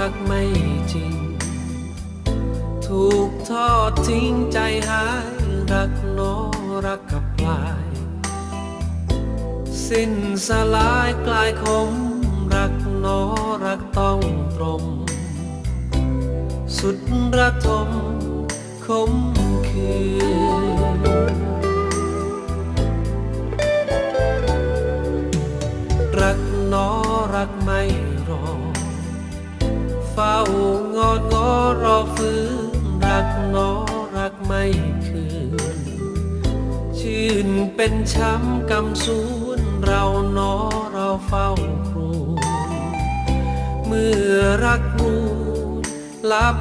รักไม่จริง ถูกทอดทิ้งใจหายรักน้อรักกับพลาย สิ้นสลายกลายคม รักน้อรักต้องตรม สุดระทมคมคืนรักน้อรักไม่รอ เฝ้างอนงอรอฟื้นรักนอรักไม่คืน ชื่นเป็นช้ำกำสูนเรานอเราเฝ้าครู เมื่อรักนูนลับ